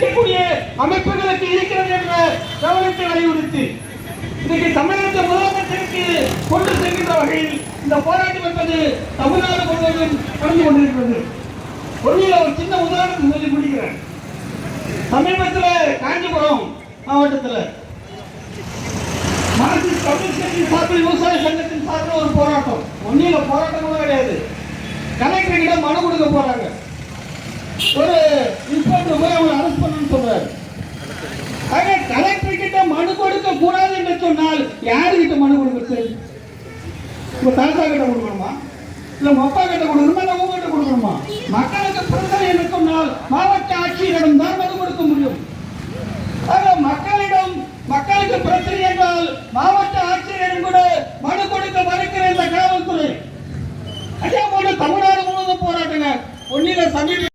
இருக்கக்கூடிய அமைப்புகளுக்கு இருக்கிறது என்ற கவனத்தை வலியுறுத்தி இன்னைக்கு தமிழகத்தை முதலமைச்சருக்கு கொண்டு செல்கின்ற வகையில் இந்த போராட்டம் என்பது தமிழ்நாடு முழுவதும் நடந்து கொண்டிருக்கிறது. ஒன்றில் ஒரு சின்ன உதாரணம் சொல்லி முடிக்கிறேன். சமீபத்தில் காஞ்சிபுரம் மாவட்டத்தில் மார்க்சிஸ்ட் கம்யூனிஸ்ட் கட்சி சார்பில் விவசாய சங்கத்தின் சார்பில் ஒரு போராட்டம். ஒன்றில் போராட்டம் கூட கிடையாது. கலெக்டர் கிட்ட மனு கொடுக்க போறாங்க. ஒரு மனு கொடுக்க கூடாது என்று சொன்னால் யாருக்கிட்ட மனு கொடுக்குறது? உங்க தாத்தா கிட்ட கொடுக்கணுமா? இல்ல மப்பா கிட்ட கொடுக்கணுமா? இல்ல உங்ககிட்ட கொடுக்கணுமா? மக்களுக்கு பிரச்சனை என்று சொன்னால் மாவட்ட ஆட்சியரிடம் தான் மனு கொடுக்க முடியும். ஆக மக்களிடம் மக்களுக்கு பிரச்சனை என்றால் மாவட்ட ஆட்சியரிடம் கூட மனு கொடுக்க மறுக்கிற இந்த காவல்துறை. அதே போல தமிழ்நாடு முழுவதும் போராட்டங்க ஒன்றில சமீப